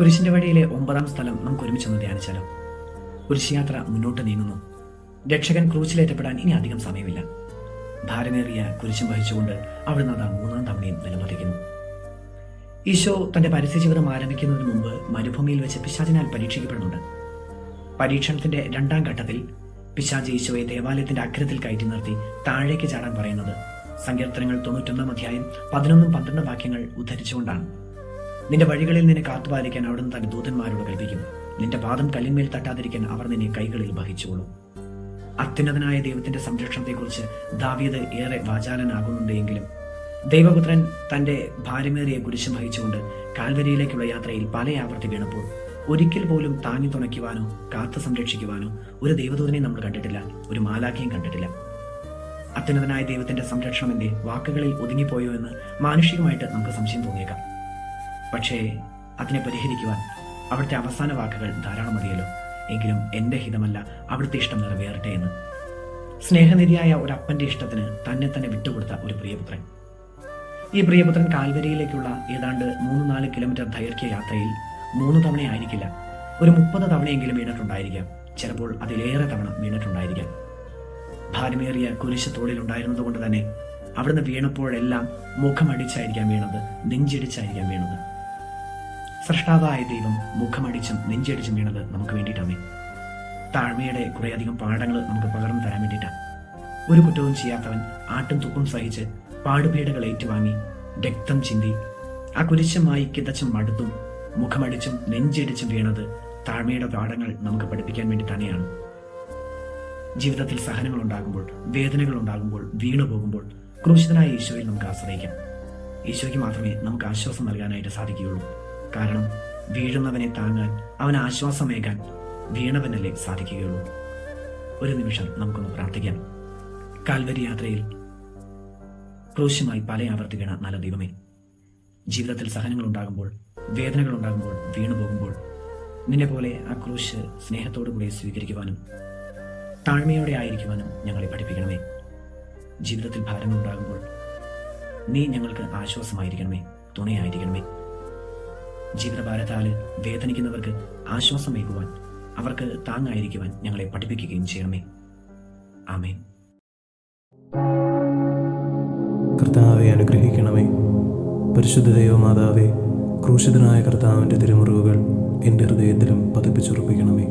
കുരിശിന്റെ വഴിയിലെ ഒമ്പതാം സ്ഥലം നമുക്ക് ഒരുമിച്ചൊന്ന് ധ്യാനിച്ചാലോ? കുരിശിയാത്ര മുന്നോട്ട് നീങ്ങുന്നു. രക്ഷകൻ ക്രൂശിലേറ്റപ്പെടാൻ ഇനി അധികം സമയമില്ല. ഭാരമേറിയ കുരിശും വഹിച്ചുകൊണ്ട് അവിടുന്ന് അതാ മൂന്നാം തവണയും നിലമറിക്കുന്നു ഈശോ തന്റെ പരസ്യ ജീവിതം ആരംഭിക്കുന്നതിന് മുമ്പ് മരുഭൂമിയിൽ വെച്ച് പിശാചിനാൽ പരീക്ഷിക്കപ്പെടുന്നുണ്ട്. പരീക്ഷണത്തിന്റെ രണ്ടാം ഘട്ടത്തിൽ പിശാജ് ഈശോയെ ദേവാലയത്തിന്റെ അഗ്രത്തിൽ കയറ്റി നിർത്തി താഴേക്ക് ചാടാൻ പറയുന്നത് സങ്കീർത്തനങ്ങൾ തൊണ്ണൂറ്റൊന്നാം അധ്യായം പതിനൊന്നും പന്ത്രണ്ടും വാക്യങ്ങൾ ഉദ്ധരിച്ചുകൊണ്ടാണ്. നിന്റെ വഴികളിൽ നിന്നെ കാത്തുപാലിക്കാൻ അവിടുന്ന് തന്റെ ദൂതന്മാരോട് കൽപ്പിക്കും നിന്റെ പാദം കല്ലിന്മേൽ തട്ടാതിരിക്കാൻ അവർ നിന്നെ കൈകളിൽ വഹിച്ചോളും. അത്യുന്നതനായ ദൈവത്തിന്റെ സംരക്ഷണത്തെക്കുറിച്ച് ദാവീദ് ഏറെ വാചാലനാകുന്നുണ്ടെങ്കിലും ദൈവപുത്രൻ തന്റെ ഭാര്യമേറിയ കുരിശം വഹിച്ചുകൊണ്ട് കാൽവരിയിലേക്കുള്ള യാത്രയിൽ പല ആവർത്തി വീണപ്പോൾ ഒരിക്കൽ പോലും താങ്ങി തുണയ്ക്കുവാനോ കാത്തു സംരക്ഷിക്കുവാനോ ഒരു ദൈവദൂതനെ നമ്മൾ കണ്ടിട്ടില്ല ഒരു മാലാഖയും കണ്ടിട്ടില്ല. അത്യുന്നതനായ ദൈവത്തിന്റെ സംരക്ഷണം എന്റെ വാക്കുകളിൽ ഒതുങ്ങിപ്പോയോ എന്ന് മാനുഷികമായിട്ട് നമുക്ക് സംശയം തോന്നിയേക്കാം. പക്ഷേ അതിനെ പരിഹരിക്കുവാൻ അവിടുത്തെ അവസാന വാക്കുകൾ ധാരാളം മതിയല്ലോ എങ്കിലും എന്റെ ഹിതമല്ല അവിടുത്തെ ഇഷ്ടം നിറവേറട്ടെ എന്ന്. സ്നേഹനിധിയായ ഒരു അപ്പന്റെ ഇഷ്ടത്തിന് തന്നെ തന്നെ വിട്ടുകൊടുത്ത ഒരു പ്രിയപുത്രൻ. ഈ പ്രിയപുത്രൻ കാൽവരിയിലേക്കുള്ള ഏതാണ്ട് മൂന്ന് നാല് കിലോമീറ്റർ ദൈർഘ്യ യാത്രയിൽ മൂന്ന് തവണ ആയിരിക്കില്ല. ഒരു മുപ്പത് തവണയെങ്കിലും വീണിട്ടുണ്ടായിരിക്കാം. ചിലപ്പോൾ അതിലേറെ തവണ വീണിട്ടുണ്ടായിരിക്കാം. ഭാരമേറിയ കുരിശ് തോളിലുണ്ടായിരുന്നതുകൊണ്ട് തന്നെ അവിടുന്ന് വീണപ്പോഴെല്ലാം മുഖമടിച്ചായിരിക്കാം വീണത് നെഞ്ചിടിച്ചായിരിക്കാം വീണത്. സൃഷ്ടാവായ ദൈവം മുഖമടിച്ചും നെഞ്ചടിച്ചും വീണത് നമുക്ക് വേണ്ടിയിട്ടാണ്. താഴ്മയുടെ കുറേയധികം പാഠങ്ങൾ നമുക്ക് പകർന്നു തരാൻ വേണ്ടിയിട്ടാണ്. ഒരു കുറ്റവും ചെയ്യാത്തവൻ ആട്ടും തുപ്പും സഹിച്ച് പാടുപീടുകൾ ഏറ്റുവാങ്ങി രക്തം ചിന്തി ആ കുരിശമായി കിതച്ചും മടുത്തും മുഖമടിച്ചും നെഞ്ചടിച്ചും വീണത് താഴ്മയുടെ പാഠങ്ങൾ നമുക്ക് പഠിപ്പിക്കാൻ വേണ്ടി തന്നെയാണ്. ജീവിതത്തിൽ സഹനങ്ങൾ ഉണ്ടാകുമ്പോൾ വേദനകൾ ഉണ്ടാകുമ്പോൾ വീണു പോകുമ്പോൾ ക്രൂശിതനായ ഈശോയിൽ നമുക്ക് ആശ്രയിക്കാം. ഈശോയ്ക്ക് മാത്രമേ നമുക്ക് ആശ്വാസം നൽകാനായിട്ട് സാധിക്കുകയുള്ളൂ. കാരണം വീഴുന്നവനെ താങ്ങാൻ അവന് ആശ്വാസമേകാൻ വീണവനല്ലേ സാധിക്കുകയുള്ളൂ. ഒരു നിമിഷം നമുക്കൊന്ന് പ്രാർത്ഥിക്കാം. കാൽവരി യാത്രയിൽ ക്രൂശുമായി പല ആവർത്തി വീണ നല്ല ദൈവമേ ജീവിതത്തിൽ സഹനങ്ങൾ ഉണ്ടാകുമ്പോൾ വേദനകൾ ഉണ്ടാകുമ്പോൾ വീണു പോകുമ്പോൾ നിന്നെ പോലെ ആ ക്രൂശ് സ്നേഹത്തോടു കൂടി സ്വീകരിക്കുവാനും താഴ്മയോടെ ആയിരിക്കുവാനും ഞങ്ങളെ പഠിപ്പിക്കണമേ. ജീവിതത്തിൽ ഭാരങ്ങൾ ഉണ്ടാകുമ്പോൾ നീ ഞങ്ങൾക്ക് ആശ്വാസമായിരിക്കണമേ തുണയായിരിക്കണമേ. ജീവിതഭാരത്താൽ വേദനിക്കുന്നവർക്ക് ആശ്വാസമേകുവാൻ അവർക്ക് താങ്ങായിരിക്കുവാൻ ഞങ്ങളെ പഠിപ്പിക്കുകയും ചെയ്യണമേ. ആമേൻ. കർത്താവെ അനുഗ്രഹിക്കണമേ. പരിശുദ്ധ ദൈവമാതാവേ ക്രൂശിതനായ കർത്താവിന്റെ തിരുമുറിവുകൾ എന്റെ ഹൃദയത്തിലും പതിപ്പിച്ചുറപ്പിക്കണമേ.